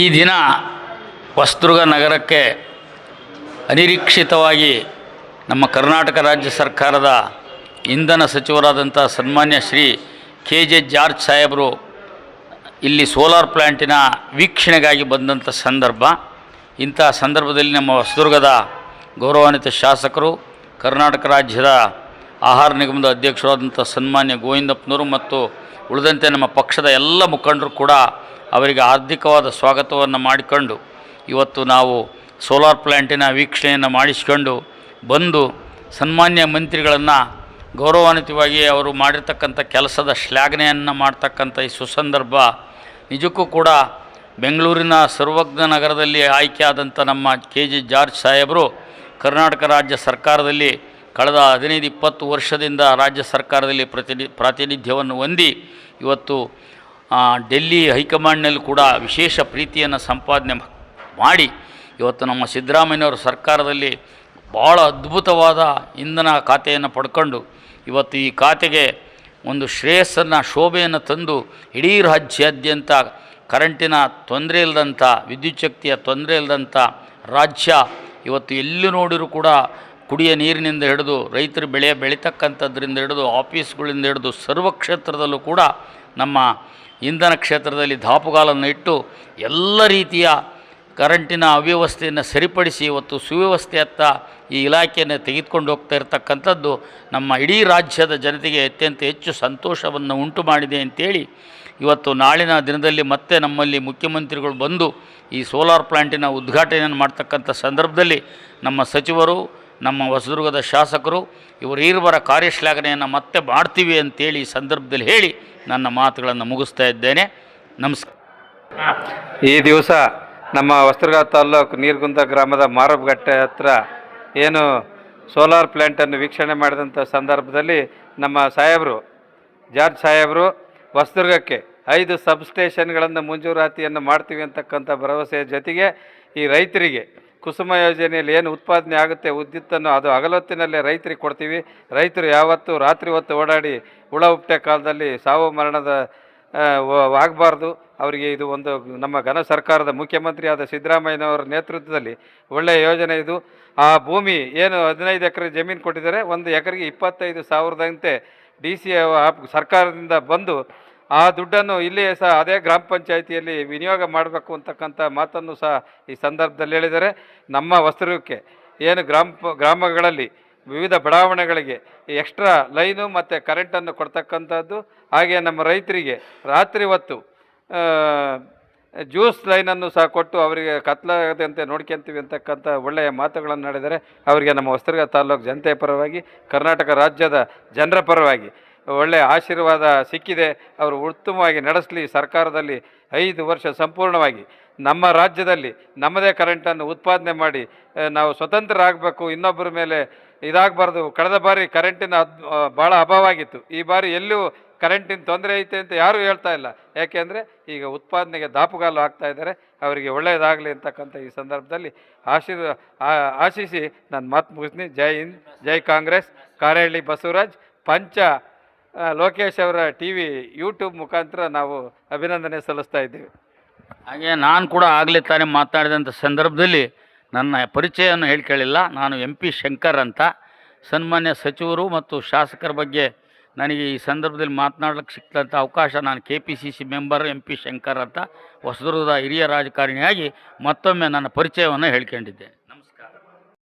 ಈ ದಿನ ಹೊಸದುರ್ಗ ನಗರಕ್ಕೆ ಅನಿರೀಕ್ಷಿತವಾಗಿ ನಮ್ಮ ಕರ್ನಾಟಕ ರಾಜ್ಯ ಸರ್ಕಾರದ ಇಂಧನ ಸಚಿವರಾದಂಥ ಸನ್ಮಾನ್ಯ ಶ್ರೀ ಕೆ ಜೆ ಜಾರ್ಜ್ ಸಾಹೇಬರು ಇಲ್ಲಿ ಸೋಲಾರ್ ಪ್ಲ್ಯಾಂಟಿನ ವೀಕ್ಷಣೆಗಾಗಿ ಬಂದಂಥ ಸಂದರ್ಭ. ಇಂಥ ಸಂದರ್ಭದಲ್ಲಿ ನಮ್ಮ ಹೊಸದುರ್ಗದ ಗೌರವಾನ್ವಿತ ಶಾಸಕರು, ಕರ್ನಾಟಕ ರಾಜ್ಯದ ಆಹಾರ ನಿಗಮದ ಅಧ್ಯಕ್ಷರಾದಂಥ ಸನ್ಮಾನ್ಯ ಗೋವಿಂದಪ್ಪನವರು ಮತ್ತು ಉಳಿದಂತೆ ನಮ್ಮ ಪಕ್ಷದ ಎಲ್ಲ ಮುಖಂಡರು ಕೂಡ ಅವರಿಗೆ ಆರ್ಥಿಕವಾದ ಸ್ವಾಗತವನ್ನು ಮಾಡಿಕೊಂಡು ಇವತ್ತು ನಾವು ಸೋಲಾರ್ ಪ್ಲ್ಯಾಂಟಿನ ವೀಕ್ಷಣೆಯನ್ನು ಮಾಡಿಸ್ಕೊಂಡು ಬಂದು ಸನ್ಮಾನ್ಯ ಮಂತ್ರಿಗಳನ್ನು ಗೌರವಾನ್ವಿತವಾಗಿ ಅವರು ಮಾಡಿರ್ತಕ್ಕಂಥ ಕೆಲಸದ ಶ್ಲಾಘನೆಯನ್ನು ಮಾಡ್ತಕ್ಕಂಥ ಈ ಸುಸಂದರ್ಭ ನಿಜಕ್ಕೂ ಕೂಡ ಬೆಂಗಳೂರಿನ ಸರ್ವಜ್ಞ ನಗರದಲ್ಲಿ ಆಯ್ಕೆಯಾದಂಥ ನಮ್ಮ ಕೆ ಜಿ ಜಾರ್ಜ್ ಸಾಹೇಬರು ಕರ್ನಾಟಕ ರಾಜ್ಯ ಸರ್ಕಾರದಲ್ಲಿ ಕಳೆದ ಹದಿನೈದು ಇಪ್ಪತ್ತು ವರ್ಷದಿಂದ ರಾಜ್ಯ ಸರ್ಕಾರದಲ್ಲಿ ಪ್ರತಿನಿ ಪ್ರಾತಿನಿಧ್ಯವನ್ನು ಹೊಂದಿ ಇವತ್ತು ಡೆಲ್ಲಿ ಹೈಕಮಾಂಡ್ನಲ್ಲಿ ಕೂಡ ವಿಶೇಷ ಪ್ರೀತಿಯನ್ನು ಸಂಪಾದನೆ ಮಾಡಿ ಇವತ್ತು ನಮ್ಮ ಸಿದ್ದರಾಮಯ್ಯನವರ ಸರ್ಕಾರದಲ್ಲಿ ಭಾಳ ಅದ್ಭುತವಾದ ಇಂಧನ ಖಾತೆಯನ್ನು ಪಡ್ಕೊಂಡು ಇವತ್ತು ಈ ಖಾತೆಗೆ ಒಂದು ಶ್ರೇಯಸ್ಸನ್ನು, ಶೋಭೆಯನ್ನು ತಂದು ಇಡೀ ರಾಜ್ಯಾದ್ಯಂತ ಕರೆಂಟಿನ ತೊಂದರೆ ಇಲ್ಲದಂಥ ವಿದ್ಯುಚ್ಛಕ್ತಿಯ ತೊಂದರೆ ಇಲ್ಲದಂಥ ರಾಜ್ಯ ಇವತ್ತು ಎಲ್ಲಿ ನೋಡಿರೂ ಕೂಡ ಕುಡಿಯ ನೀರಿನಿಂದ ಹಿಡಿದು ರೈತರು ಬೆಳೆ ಬೆಳೀತಕ್ಕಂಥದ್ರಿಂದ ಹಿಡಿದು ಆಫೀಸ್ಗಳಿಂದ ಹಿಡಿದು ಸರ್ವ ಕ್ಷೇತ್ರದಲ್ಲೂ ಕೂಡ ನಮ್ಮ ಇಂಧನ ಕ್ಷೇತ್ರದಲ್ಲಿ ದಾಪುಗಾಲನ್ನು ಇಟ್ಟು ಎಲ್ಲ ರೀತಿಯ ಕರೆಂಟಿನ ಅವ್ಯವಸ್ಥೆಯನ್ನು ಸರಿಪಡಿಸಿ ಇವತ್ತು ಸುವ್ಯವಸ್ಥೆಯತ್ತ ಈ ಇಲಾಖೆಯನ್ನು ತೆಗೆದುಕೊಂಡು ಹೋಗ್ತಾ ಇರತಕ್ಕಂಥದ್ದು ನಮ್ಮ ಇಡೀ ರಾಜ್ಯದ ಜನತೆಗೆ ಅತ್ಯಂತ ಹೆಚ್ಚು ಸಂತೋಷವನ್ನು ಉಂಟು ಮಾಡಿದೆ ಅಂತೇಳಿ ಇವತ್ತು ನಾಳಿನ ದಿನದಲ್ಲಿ ಮತ್ತೆ ನಮ್ಮಲ್ಲಿ ಮುಖ್ಯಮಂತ್ರಿಗಳು ಬಂದು ಈ ಸೋಲಾರ್ ಪ್ಲ್ಯಾಂಟಿನ ಉದ್ಘಾಟನೆಯನ್ನು ಮಾಡ್ತಕ್ಕಂಥ ಸಂದರ್ಭದಲ್ಲಿ ನಮ್ಮ ಸಚಿವರು ನಮ್ಮ ಹೊಸದುರ್ಗದ ಶಾಸಕರು, ಇವರು ಈರ್ವರ ಕಾರ್ಯಶ್ಲಾಘನೆಯನ್ನು ಮತ್ತೆ ಮಾಡ್ತೀವಿ ಅಂತೇಳಿ ಈ ಸಂದರ್ಭದಲ್ಲಿ ಹೇಳಿ ನನ್ನ ಮಾತುಗಳನ್ನು ಮುಗಿಸ್ತಾ ಇದ್ದೇನೆ. ನಮಸ್ಕಾರ. ಈ ದಿವಸ ನಮ್ಮ ಹೊಸದುರ್ಗ ತಾಲ್ಲೂಕು ನೀರ್ಗುಂದ ಗ್ರಾಮದ ಮಾರಬಗಟ್ಟೆ ಹತ್ರ ಏನು ಸೋಲಾರ್ ಪ್ಲ್ಯಾಂಟನ್ನು ವೀಕ್ಷಣೆ ಮಾಡಿದಂಥ ಸಂದರ್ಭದಲ್ಲಿ ನಮ್ಮ ಸಾಹೇಬರು, ಜಾರ್ಜ್ ಸಾಹೇಬರು, ಹೊಸದುರ್ಗಕ್ಕೆ ಐದು ಸಬ್ಸ್ಟೇಷನ್ಗಳನ್ನು ಮಂಜೂರಾತಿಯನ್ನು ಮಾಡ್ತೀವಿ ಅಂತಕ್ಕಂಥ ಭರವಸೆಯ ಜೊತೆಗೆ ಈ ರೈತರಿಗೆ ಕುಸುಮ ಯೋಜನೆಯಲ್ಲಿ ಏನು ಉತ್ಪಾದನೆ ಆಗುತ್ತೆ ವಿದ್ಯುತ್ತನ್ನು ಅದು ಹಗಲೊತ್ತಿನಲ್ಲೇ ರೈತರಿಗೆ ಕೊಡ್ತೀವಿ. ರೈತರು ಯಾವತ್ತೂ ರಾತ್ರಿ ಹೊತ್ತು ಓಡಾಡಿ ಹುಳ ಹುಟ್ಟೆ ಕಾಲದಲ್ಲಿ ಸಾವು ಮರಣದ ಆಗಬಾರ್ದು ಅವರಿಗೆ ಇದು ಒಂದು ನಮ್ಮ ಘನ ಸರ್ಕಾರದ ಮುಖ್ಯಮಂತ್ರಿಯಾದ ಸಿದ್ದರಾಮಯ್ಯನವರ ನೇತೃತ್ವದಲ್ಲಿ ಒಳ್ಳೆಯ ಯೋಜನೆ ಇದು. ಆ ಭೂಮಿ ಏನು ಹದಿನೈದು ಎಕರೆ ಜಮೀನು ಕೊಟ್ಟಿದ್ದಾರೆ. ಒಂದು ಎಕರೆಗೆ ಇಪ್ಪತ್ತೈದು ಸಾವಿರದಂತೆ ಡಿ ಸಿ ಸರ್ಕಾರದಿಂದ ಬಂದು ಆ ದುಡ್ಡನ್ನು ಇಲ್ಲಿಯೇ ಸಹ ಅದೇ ಗ್ರಾಮ ಪಂಚಾಯಿತಿಯಲ್ಲಿ ವಿನಿಯೋಗ ಮಾಡಬೇಕು ಅಂತಕ್ಕಂಥ ಮಾತನ್ನು ಸಹ ಈ ಸಂದರ್ಭದಲ್ಲಿ ಹೇಳಿದರೆ ನಮ್ಮ ವಸ್ತ್ರಕ್ಕೆ ಏನು ಗ್ರಾಮ ಗ್ರಾಮಗಳಲ್ಲಿ ವಿವಿಧ ಬಡಾವಣೆಗಳಿಗೆ ಎಕ್ಸ್ಟ್ರಾ ಲೈನು ಮತ್ತು ಕರೆಂಟನ್ನು ಕೊಡ್ತಕ್ಕಂಥದ್ದು. ಹಾಗೆ ನಮ್ಮ ರೈತರಿಗೆ ರಾತ್ರಿ ಹೊತ್ತು ಜ್ಯೂಸ್ ಲೈನನ್ನು ಸಹ ಕೊಟ್ಟು ಅವರಿಗೆ ಕತ್ಲಾಗದಂತೆ ನೋಡ್ಕೊಂತೀವಿ ಅಂತಕ್ಕಂಥ ಒಳ್ಳೆಯ ಮಾತುಗಳನ್ನು ನಡೆದರೆ ಅವರಿಗೆ ನಮ್ಮ ಹೊಸದುರ್ಗ ತಾಲೂಕು ಜನತೆಯ ಪರವಾಗಿ, ಕರ್ನಾಟಕ ರಾಜ್ಯದ ಜನರ ಪರವಾಗಿ ಒಳ್ಳೆಯ ಆಶೀರ್ವಾದ ಸಿಕ್ಕಿದೆ. ಅವರು ಉತ್ತಮವಾಗಿ ನಡೆಸಲಿ ಸರ್ಕಾರದಲ್ಲಿ ಐದು ವರ್ಷ ಸಂಪೂರ್ಣವಾಗಿ. ನಮ್ಮ ರಾಜ್ಯದಲ್ಲಿ ನಮ್ಮದೇ ಕರೆಂಟನ್ನು ಉತ್ಪಾದನೆ ಮಾಡಿ ನಾವು ನಾವು ಸ್ವತಂತ್ರರಾಗಬೇಕು. ಇನ್ನೊಬ್ಬರ ಮೇಲೆ ಇದಾಗಬಾರ್ದು. ಕಳೆದ ಬಾರಿ ಕರೆಂಟಿನ ಭಾಳ ಅಭಾವ ಆಗಿತ್ತು ಈ ಬಾರಿ ಎಲ್ಲೂ ಕರೆಂಟಿನ ತೊಂದರೆ ಐತೆ ಅಂತ ಯಾರೂ ಹೇಳ್ತಾ ಇಲ್ಲ. ಯಾಕೆಂದರೆ ಈಗ ಉತ್ಪಾದನೆಗೆ ದಾಪುಗಾಲು ಆಗ್ತಾ ಇದ್ದಾರೆ. ಅವರಿಗೆ ಒಳ್ಳೆಯದಾಗಲಿ ಅಂತಕ್ಕಂಥ ಈ ಸಂದರ್ಭದಲ್ಲಿ ಆಶೀರ್ ಆಶಿಸಿ ನಾನು ಮಾತು ಮುಗಿಸ್ತೀನಿ. ಜೈ ಹಿಂದ್, ಜೈ ಕಾಂಗ್ರೆಸ್. ಕಾರಹಳ್ಳಿ ಬಸವರಾಜ್, ಪಂಚ ಲೋಕೇಶ್ ಅವರ ಟಿ ವಿ ಯೂಟ್ಯೂಬ್ ಮುಖಾಂತರ ನಾವು ಅಭಿನಂದನೆ ಸಲ್ಲಿಸ್ತಾ ಇದ್ದೀವಿ. ಹಾಗೆ ನಾನು ಕೂಡ ಆಗಲೇ ತಾನೇ ಮಾತನಾಡಿದಂಥ ಸಂದರ್ಭದಲ್ಲಿ ನನ್ನ ಪರಿಚಯವನ್ನು ಹೇಳ್ಕೊಳ್ಳಿಲ್ಲ ನಾನು ಎಂ ಪಿ ಶಂಕರ್ ಅಂತ. ಸನ್ಮಾನ್ಯ ಸಚಿವರು ಮತ್ತು ಶಾಸಕರ ಬಗ್ಗೆ ನನಗೆ ಈ ಸಂದರ್ಭದಲ್ಲಿ ಮಾತನಾಡಲಿಕ್ಕೆ ಸಿಕ್ಕಿದಂಥ ಅವಕಾಶ ನಾನು K P C C member M P Shankar ಅಂತ ಹೊಸದುರ್ಗದ ಹಿರಿಯ ರಾಜಕಾರಣಿಯಾಗಿ ಮತ್ತೊಮ್ಮೆ ನನ್ನ ಪರಿಚಯವನ್ನು ಹೇಳ್ಕೊಂಡಿದ್ದೆ